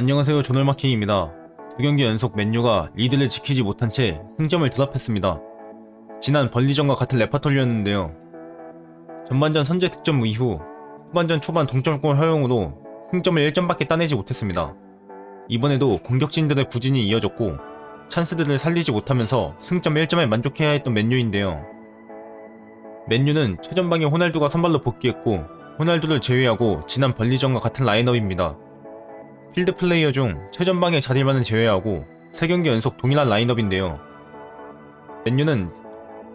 안녕하세요 조널마킹입니다. 두 경기 연속 맨유가 리드를 지키지 못한 채 승점을 드랍했습니다. 지난 벌리전과 같은 레파토리였는데요. 전반전 선제 득점 이후 후반전 초반 동점골 허용으로 승점을 1점밖에 따내지 못했습니다. 이번에도 공격진들의 부진이 이어졌고 찬스들을 살리지 못하면서 승점 1점에 만족해야 했던 맨유인데요. 맨유는 최전방에 호날두가 선발로 복귀했고 호날두를 제외하고 지난 벌리전과 같은 라인업입니다. 필드 플레이어 중 최전방의 자리만은 제외하고 3경기 연속 동일한 라인업인데요. 맨유는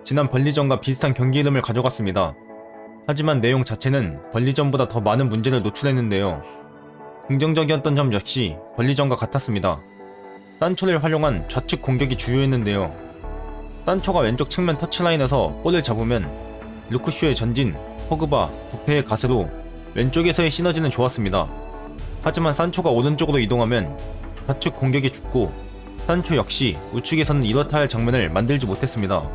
지난 벌리전과 비슷한 경기 이름을 가져갔습니다. 하지만 내용 자체는 벌리전보다 더 많은 문제를 노출했는데요. 긍정적이었던 점 역시 벌리전과 같았습니다. 산초를 활용한 좌측 공격이 주요했는데요. 산초가 왼쪽 측면 터치라인에서 볼을 잡으면 루크쇼의 전진, 포그바, 부페의 가스로 왼쪽에서의 시너지는 좋았습니다. 하지만 산초가 오른쪽으로 이동하면 좌측 공격이 죽고 산초 역시 우측에서는 이렇다 할 장면을 만들지 못했습니다.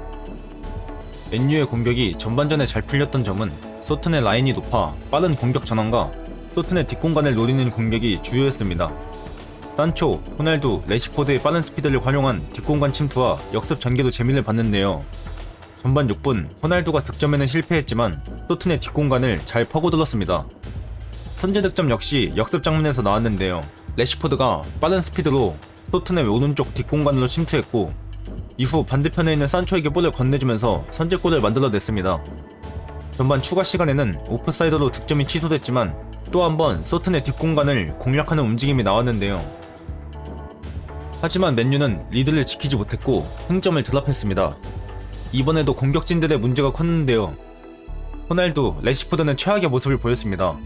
맨유의 공격이 전반전에 잘 풀렸던 점은 소튼의 라인이 높아 빠른 공격 전환과 소튼의 뒷공간을 노리는 공격이 주요했습니다. 산초, 호날두, 레시포드의 빠른 스피드를 활용한 뒷공간 침투와 역습 전개도 재미를 봤는데요. 전반 6분 호날두가 득점에는 실패했지만 소튼의 뒷공간을 잘 파고들었습니다. 선제 득점 역시 역습 장면에서 나왔는데요. 레시포드가 빠른 스피드로 소튼의 오른쪽 뒷공간으로 침투했고 이후 반대편에 있는 산초에게 볼을 건네주면서 선제골을 만들어냈습니다. 전반 추가 시간에는 오프사이드로 득점이 취소됐지만 또 한 번 소튼의 뒷공간을 공략하는 움직임이 나왔는데요. 하지만 맨유는 리드를 지키지 못했고 승점을 드랍했습니다. 이번에도 공격진들의 문제가 컸는데요. 호날두, 레시포드는 최악의 모습을 보였습니다.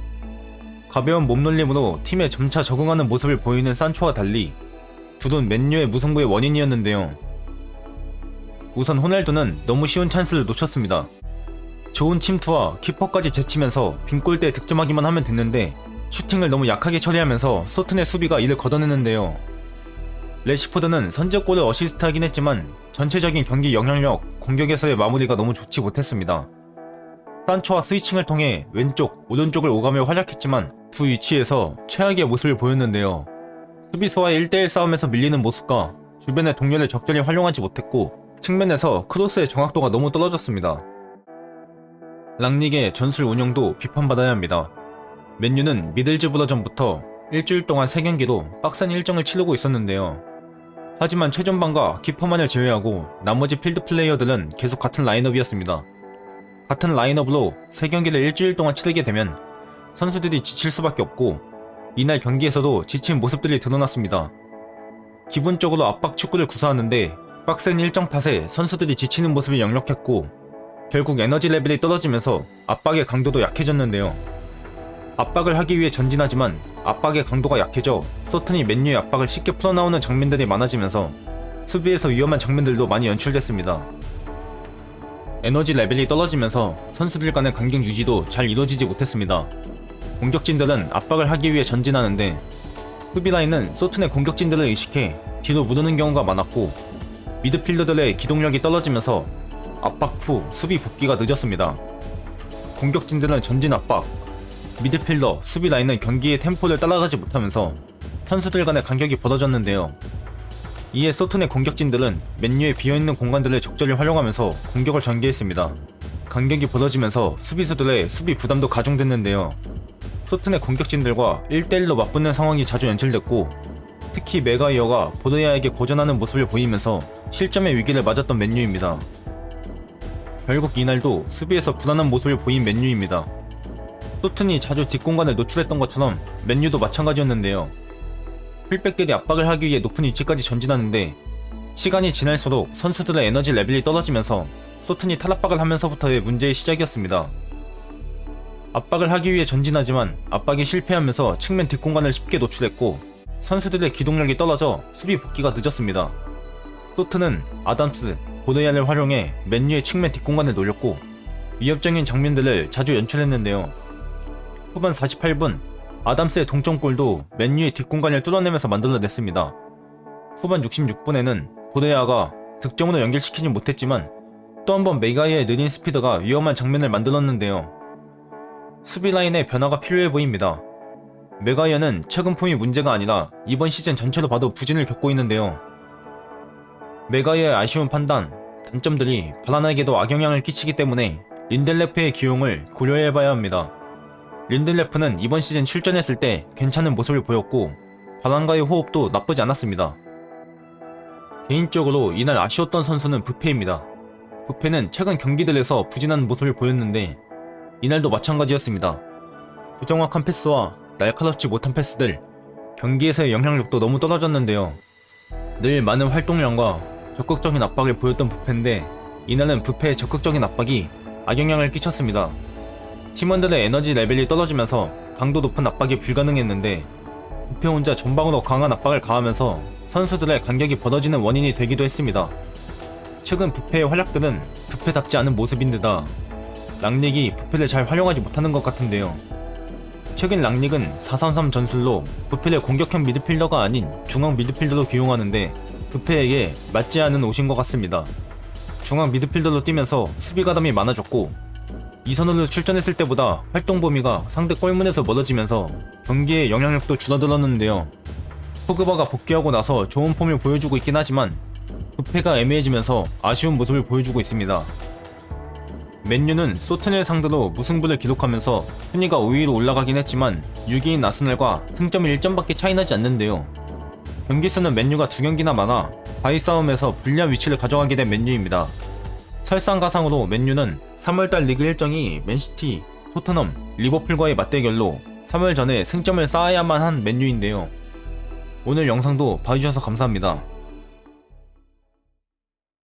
가벼운 몸놀림으로 팀에 점차 적응하는 모습을 보이는 산초와 달리 둘은 맨유의 무승부의 원인이었는데요. 우선 호날두는 너무 쉬운 찬스를 놓쳤습니다. 좋은 침투와 키퍼까지 제치면서 빈 골대에 득점하기만 하면 됐는데 슈팅을 너무 약하게 처리하면서 소튼의 수비가 이를 걷어내는데요. 레시포드는 선제골을 어시스트하긴 했지만 전체적인 경기 영향력, 공격에서의 마무리가 너무 좋지 못했습니다. 산초와 스위칭을 통해 왼쪽, 오른쪽을 오가며 활약했지만 두 위치에서 최악의 모습을 보였는데요. 수비수와의 1대1 싸움에서 밀리는 모습과 주변의 동료를 적절히 활용하지 못했고 측면에서 크로스의 정확도가 너무 떨어졌습니다. 랑닉의 전술 운영도 비판받아야 합니다. 맨유는 미들즈브러전부터 일주일 동안 3경기로 빡센 일정을 치르고 있었는데요. 하지만 최전방과 키퍼만을 제외하고 나머지 필드 플레이어들은 계속 같은 라인업이었습니다. 같은 라인업으로 3경기를 일주일 동안 치르게 되면 선수들이 지칠 수밖에 없고 이날 경기에서도 지친 모습들이 드러났습니다. 기본적으로 압박 축구를 구사하는데 빡센 일정 탓에 선수들이 지치는 모습이 역력했고 결국 에너지 레벨이 떨어지면서 압박의 강도도 약해졌는데요. 압박을 하기 위해 전진하지만 압박의 강도가 약해져 소튼이 맨유의 압박을 쉽게 풀어나오는 장면들이 많아지면서 수비에서 위험한 장면들도 많이 연출됐습니다. 에너지 레벨이 떨어지면서 선수들 간의 간격 유지도 잘 이루어지지 못했습니다. 공격진들은 압박을 하기 위해 전진하는데 수비 라인은 소튼의 공격진들을 의식해 뒤로 무르는 경우가 많았고 미드필더들의 기동력이 떨어지면서 압박 후 수비 복귀가 늦었습니다. 공격진들은 전진 압박, 미드필더, 수비 라인은 경기의 템포를 따라가지 못하면서 선수들 간의 간격이 벌어졌는데요. 이에 소튼의 공격진들은 맨유의 비어있는 공간들을 적절히 활용하면서 공격을 전개했습니다. 간격이 벌어지면서 수비수들의 수비 부담도 가중됐는데요. 소튼의 공격진들과 1대1로 맞붙는 상황이 자주 연출됐고 특히 메가이어가 보드야에게 고전하는 모습을 보이면서 실점의 위기를 맞았던 맨유입니다. 결국 이날도 수비에서 불안한 모습을 보인 맨유입니다. 소튼이 자주 뒷공간을 노출했던 것처럼 맨유도 마찬가지였는데요. 풀백들이 압박을 하기 위해 높은 위치까지 전진하는데 시간이 지날수록 선수들의 에너지 레벨이 떨어지면서 소튼이 탈압박을 하면서부터의 문제의 시작이었습니다. 압박을 하기 위해 전진하지만 압박이 실패하면서 측면 뒷공간을 쉽게 노출했고 선수들의 기동력이 떨어져 수비 복귀가 늦었습니다. 소트는 아담스, 보드야를 활용해 맨유의 측면 뒷공간을 노렸고 위협적인 장면들을 자주 연출했는데요. 후반 48분 아담스의 동점골도 맨유의 뒷공간을 뚫어내면서 만들어냈습니다. 후반 66분에는 보드야가 득점으로 연결시키지 못했지만 또 한 번 메가이의 느린 스피드가 위험한 장면을 만들었는데요. 수비 라인의 변화가 필요해 보입니다. 메가이어는 최근 폼이 문제가 아니라 이번 시즌 전체로 봐도 부진을 겪고 있는데요. 메가이어의 아쉬운 판단, 단점들이 바란에게도 악영향을 끼치기 때문에 린델레프의 기용을 고려해봐야 합니다. 린델레프는 이번 시즌 출전했을 때 괜찮은 모습을 보였고 바란과의 호흡도 나쁘지 않았습니다. 개인적으로 이날 아쉬웠던 선수는 부페입니다. 부페는 최근 경기들에서 부진한 모습을 보였는데 이날도 마찬가지였습니다. 부정확한 패스와 날카롭지 못한 패스들, 경기에서의 영향력도 너무 떨어졌는데요. 늘 많은 활동량과 적극적인 압박을 보였던 부페인데 이날은 부페의 적극적인 압박이 악영향을 끼쳤습니다. 팀원들의 에너지 레벨이 떨어지면서 강도 높은 압박이 불가능했는데 부페 혼자 전방으로 강한 압박을 가하면서 선수들의 간격이 벌어지는 원인이 되기도 했습니다. 최근 부페의 활약들은 부페답지 않은 모습인데다 랑릭이 부페를 잘 활용하지 못하는 것 같은데요. 최근 랑릭은 433 전술로 부페를 공격형 미드필더가 아닌 중앙 미드필더로 기용하는데 부페에게 맞지 않은 옷인 것 같습니다. 중앙 미드필더로 뛰면서 수비 가담이 많아졌고 이선으로 출전했을 때보다 활동 범위가 상대 골문에서 멀어지면서 경기의 영향력도 줄어들었는데요. 포그바가 복귀하고 나서 좋은 폼을 보여주고 있긴 하지만 부패가 애매해지면서 아쉬운 모습을 보여주고 있습니다. 맨유는 소튼을 상대로 무승부를 기록하면서 순위가 5위로 올라가긴 했지만 6위인 아스날과 승점 1점밖에 차이 나지 않는데요. 경기 수는 맨유가 두 경기나 많아 4위 싸움에서 불리한 위치를 가져가게 된 맨유입니다. 설상가상으로 맨유는 3월달 리그 일정이 맨시티, 토트넘, 리버풀과의 맞대결로 3월 전에 승점을 쌓아야만 한 맨유인데요. 오늘 영상도 봐주셔서 감사합니다.